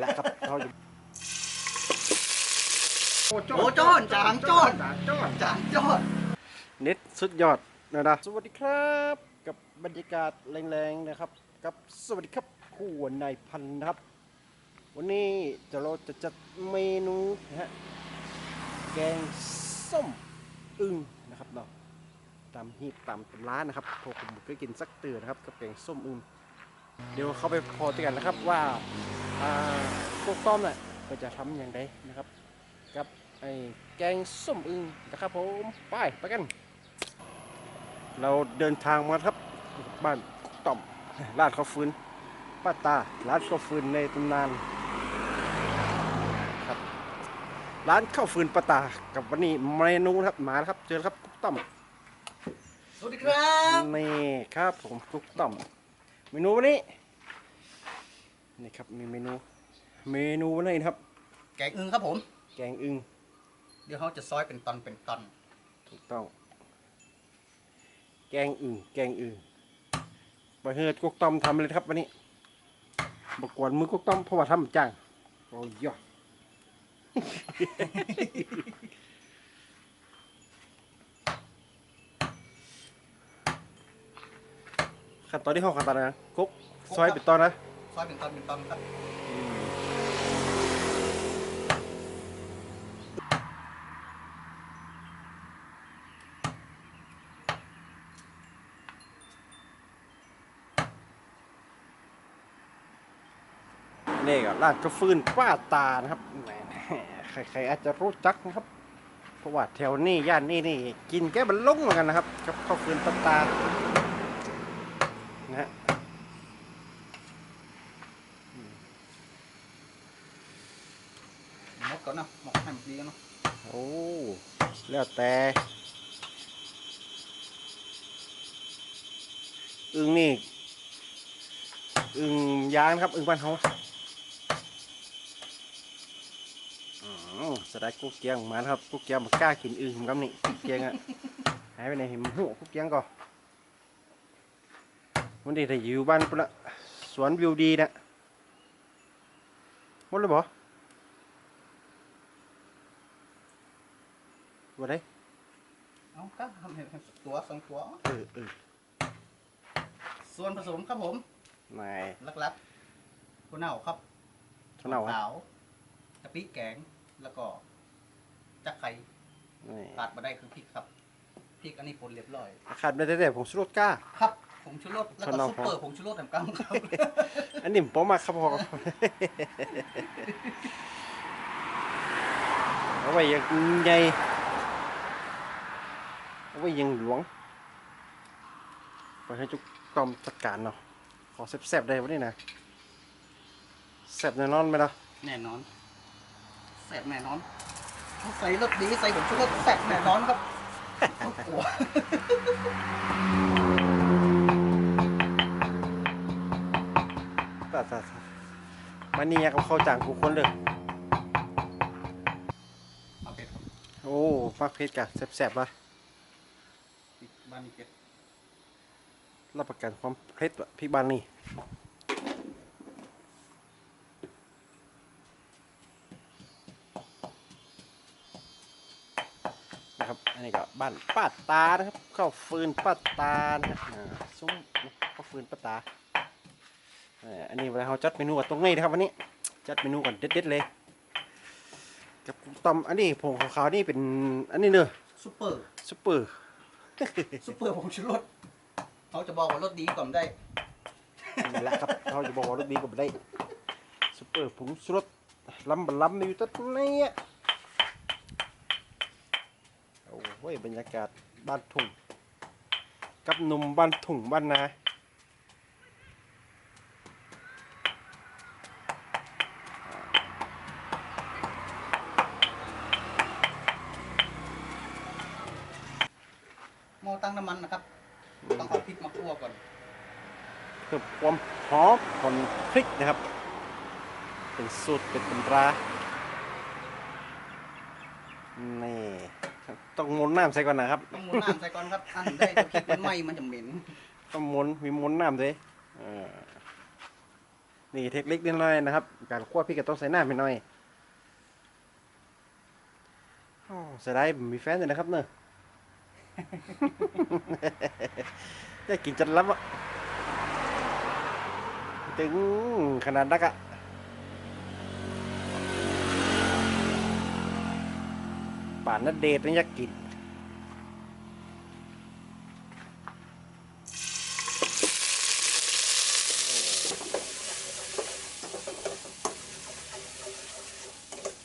แหละครับเขาจะโอ้โจ้นจางโจ้นจางโจ้นจานยอดเน็ตสุดยอดนะนะสวัสดีครับ กับบรรยากาศแรงๆนะครับ กับสวัสดีครับคู่นายพันธุ์นะครับ วันนี้จะเราจะจัดเมนูนะฮะแกงส้มอึ่งนะครับเนาะตามฮีบตามตำร้านนะครับพวกผมเคยกินสักเตือนะครับกับแกงส้มอึ่ง เดี๋ยวเข้าไปพอติกันนะครับว่าอ่าพวกต้อมน่ะก็จะทำอย่างไรนะครับ กับไอ้แกงส้มอึ่งนะครับผมไปไปกัน เราเดินทางมาครับบ้านกุ๊กต่อมร้านข้าวฟืนป้าตาร้านข้าวฟืนในตำนานครับร้านข้าวฟืนป้าตากับวันนี้เมนูนะครับมาแล้วครับเจอแล้วครับกุ๊กต่อมสวัสดีครับนี่ครับผมกุ๊กต่อม เมนูวันนี้นี่ครับมีเมนู เมนูวันนี้นะครับ แกงอึ่งครับผม แกงอึ่งเดี๋ยวเขาจะซอยเป็นตอนเป็นตอน ถูกต้อง แกงอึ่งแกงอึ่งไปเฮือดกุ๊กต้อมทำเลยครับวันนี้บกวนมือกุ๊กต้อมเพราะว่าทำจ้างโอ้ยยอด ขั้นตอนที่ห้องขั้นตอนนะกุ๊กซอยเป็นตอนนะซอยเป็นตอนเป็นตอนครับนี่ก็ร้านกระฟืนป้าตานะครับแหมใครๆอาจจะรู้จักนะครับเพราะว่าแถวนี้ย่านนี้นี่กินแก้บันลงเหมือนกันนะครับกับข้าวฟืนป้าตานะฮะ หม ก่อนนะหมกให้มันดีกันเนาะโอ้แล้วแต่อึงนี่อึงยางนะครับอึงบ้านเขาอ๋อสไลด์กุ๊กเกียงมาแล้วครับกุ๊กเกียงมากล้ากินอึงผมครับนี่กุ๊กเกียงอะหายไปไหนเห็นหัวกุ๊กเกียงก่อนวันนี้ถ้าอยู่บ้านปุ่นละสวนวิวดีนะหมดเลยบ่ ว่าได้เอาครับทำให้ให้ตัวสองตัวเออเออส่วนผสมครับผมนายลักๆข้าวเหน่าครับเท่าไหร่วะขาวกะปิแกงแล้วก็จักไข่นี่ขาดมาได้คือพริกครับพริกอันนี้ป่นเรียบร้อยขาดไม่ได้แต่ผมสุรสกล้าครับผงชูรสแล้วก็ข้าวเหน่าซุปเปอร์ผงชูรสแหมกำครับอันนี้ผมมาครับพอเอาไว้อยังใหญ่เอา ไว้อยังหลวงไปให้จุกตอมจัดการเนาะขอแซ่บๆได้วันนี้นะแซ่บแน่นอนไหมล่ะแน่นอนแซ่บแน่นอนใส่รสดีใส่ผงชูรสแซ่บแน่นอนครับโอ้โหแต่แต่มันนี่ยังกับข้าวจางกูคนเลยเอาเผ็ดครับโอ้ฟักเพชรกะแซ่บๆป่ะพริกบ้านนี้เผ็ดรับประกันความเผ็ดพี่บ้านนี่นะครับ อันนี้ก็บ้านป้าตานะครับข้าวฟืนป้าตานะฮะอ่าซุ้มข้าวฟืนป้าตาเอ่ออันนี้เวลาเราจัดเมนูกันตรงนี้นะครับวันนี้จัดเมนูก่อนเด็ดๆเลยกับตอมอันนี้ผงขาวๆนี่เป็นอันนี้เนอะซุปเปอร์ซุปเปอร์ ซุปเปอร์ผงชูรสเขาจะบอกว่ารสดีก่อนได้นี่แหละครับเขาจะบอกว่ารสดีก่อนได้ซุปเปอร์ผงชูรสล้ำบล้ำอยู่ตรงนี้อะโอ้ยบรรยากาศบ้านทุ่งกับหนุ่มบ้านทุ่งบ้านนา หม้อตั้งน้ำมันนะครับ ต้องเอาพริกมาคั่วก่อนเพิ่มความหอมของพริกนะครับ เป็นสูตรเป็นตำรานี่ต้องมนต์น้ำใส่ก่อนนะครับต้องม้วนน้ำใส่ก่อนครับอันได้เดี๋ยวพริกมันไหม้มันจะเหม็นต้องมนต์มีมนต์น้ำด้วยเออนี่เทคนิคนิดหน่อยนะครับ การคั่วพริกก็ต้องใส่น้ำไปหน่อยอ้าวเสียดายผมมีแฟนเลยนะครับเนอะ ได้กินจันล้ำอะถึงขนาดนักอะป่านนัดเดทนี่อยากกิน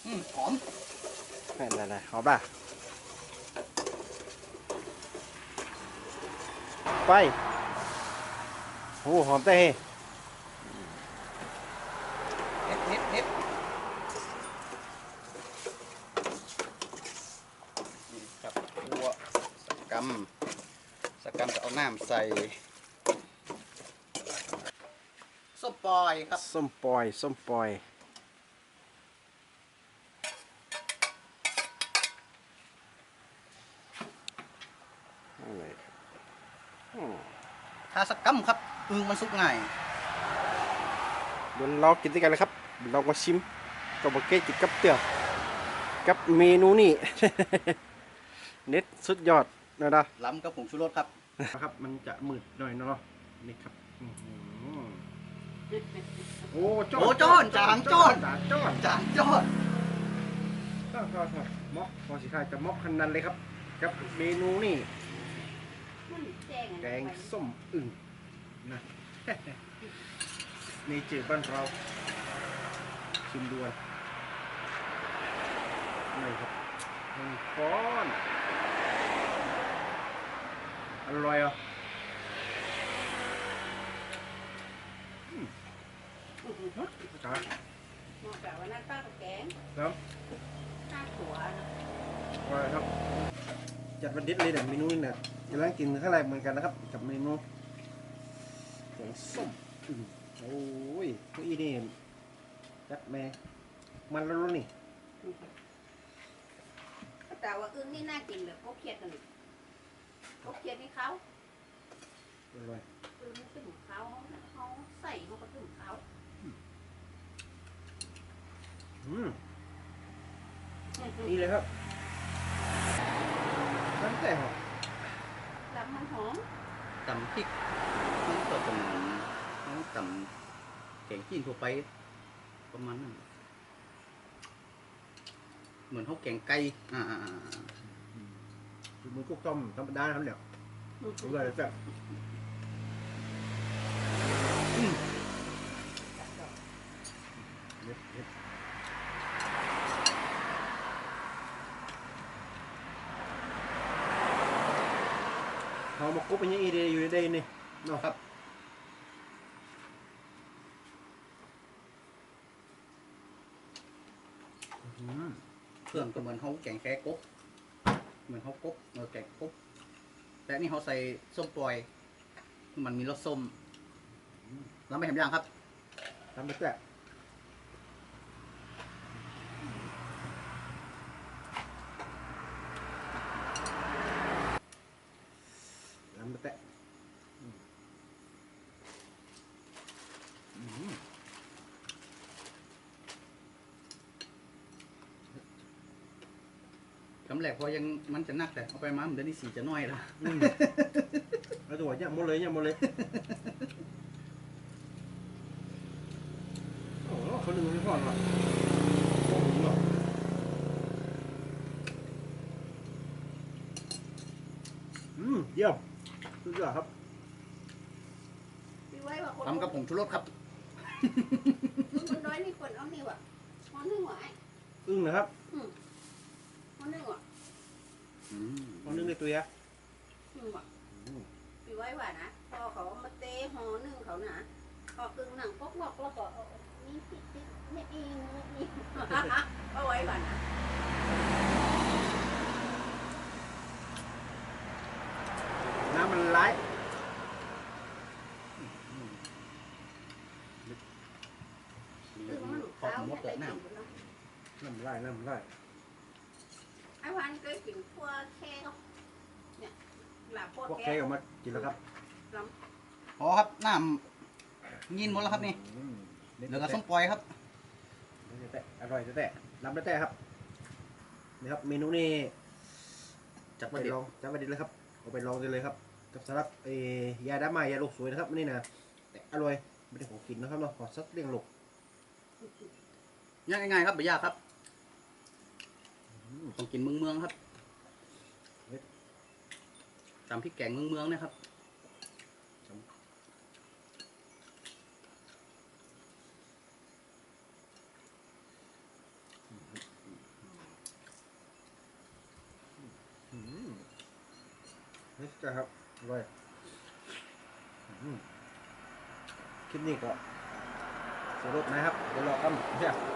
อืมหอมนั่นแหละหอมป่ะ ไป โอ้หอมเต้เน็ดเน็ดเน็ดนี่ครับคั่วสกกัมสกกัมจะเอาน้ำใส่ส้มปล่อยครับ ส้มปล่อย ส้มปล่อย อะไรครับอืม ทาสกกัมครับอึงมันสุกง่ายเดี๋ยวเรากินด้วยกันเลยครับเรามาชิมกับบักเก็ตกินกับเตี๋ยวกับเมนูนี่ เน็ตสุดยอดนะนะล้ำกับผงชูรสครับครับ มันจะมืดหน่อยเนาะนี่ครับอื้อหือโอ้โอ้จ้อนจางจ้อนจางจ้อนจานยอดก็ก็ก็ม็อกพอสิคายจะม็อกคันนั้นเลยครับ กับเมนูนี่ แกงส้มอึ่งนะนี่จืดบ้านเราชิมดวนนี่ครับหนึ่งก้อนอร่อยอะอืมจ้าเหมาะกับวันนั้นป้ากับแกงครับข้าวขัวนะอร่อยครับ จัดวันเด็ดเลยเนี่ยเมนูนี่เนี่ย กำลังกินข้างแรกเหมือนกันนะครับ กับเมนูแกงส้มอึ่งโอ้ยตัวอีนี่จัดแม่มันแล้วรู้นี่แต่ว่าอึ้งนี่น่ากินแบบพวกเขียดกันเลยพวกเขียดนี่เขาอร่อยอึ้งนี่เป็นของเขาเขาใส่เขาก็ถึงเขาอืมนี่เลยครับตั้งแต่หอมลำมันหอมตำพริกมันก็เป็นน้องตำแกงจีนทั่วไป ประมาณนั้นเหมือนเขาแกงไก่อ่าอ่าอ่าอ่าคือมือกุ๊กต้มธรรมดาครับเนี่ยอร่อยเลยแบบเด็ดเด็ดเขา มากุ๊บเป็นยังอีเดย์อยู่ในเดย์นี่เนาะครับอืมเครื่องก็เหมือนเขาแกงแค่กบเหมือนเขากบเออแกงกบแต่นี่เขาใส่ส้มปล่อย มันมีรสส้มแล้วไม่เห็นยังครับทำไปแต่ทำไปแต่อืมอืม คำแรกพอยังมันจะนักแต่เอาไปมามันเดี๋ยวนี้สีจะน้อยละอืมเอาตัวเนี่ยหมดเลยเนี่ยหมดเลยโอ้โหเขาดึงไม่พอหรอกโอ้โหหรอกอืมเยี่ยมสุดยอดครับพี่ไว้ว่าคนทำกับผงชูรสครับคนน้อยนี่คนเอานี่ว่ะหอนึ่งว่ะไอ้อึ้งนะครับหอนึ่งว่ะอืม เอานึ่งในตัว ya หนึ่งว่ะพี่ไว้ว่านะพอเขามาเตะหอนึ่งเขานะพอกึ่งหนังปอกบอกแล้วก็นี่ปิดปิดเนี่ยเองเนี่ยเองเอาไว้ว่านะน้ำมันไหลอึ้งมันขอบเขาหมเนี่ดยเกิได้ดกิน้นหมดเนาะน้ำไหลน้ำไหลไอ้วั นเคยกินพวกแค่เขาเนี่ยหลับพวกพวกแค่แกออกมากินแล้วครับำพอครับน้ำยินหมดแล้วครับนี่อืมแล้วก็ส้มปล่อยครับแต่อร่อยแต่รับได้แต่ครับนี่ครับ เมนูนี้จัดไปประเด็นลองจัดประเด็นเลยครับเอาไปลองได้เลยครับ กับสำหรับเอ่อยาดาไมายาลูกสวยนะครับนี่นะแต่อร่อยไม่ได้ของกินนะครับเนาะขอสักเรื่องลูก ย่างง่ายๆครับไม่ยากครับ ต้องกินเมืองเมืองครับตำพริกแกงเมืองเมืองนะครับนี่ก็ครับอร่อยคลิปนี้ก็สรุปนะครับ เดี๋ยวรอกันเนี่ย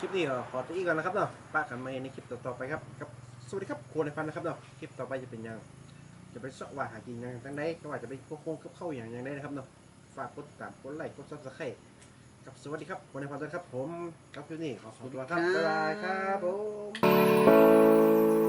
คลิปนี้ก็ขอตัวอีกก่อนนะครับเนาะป้ากันใหม่ในคลิปต่อๆไปครับกับสวัสดีครับโคนในฟันนะครับเนาะคลิปต่อไปจะเป็นยังจะไปสว่าหากินยังตั้งได้ก็ว่าจะไปพวกโค้งกับเข้าวอย่างยังได้นะครับเนาะฝากกดติดตามกดไลค์กดซับสไครต์กับสวัสดีครับโคนในฟันด้วยครับผมกับคลิปนี้ขอขอตัวครับบ๊ายบายครับผม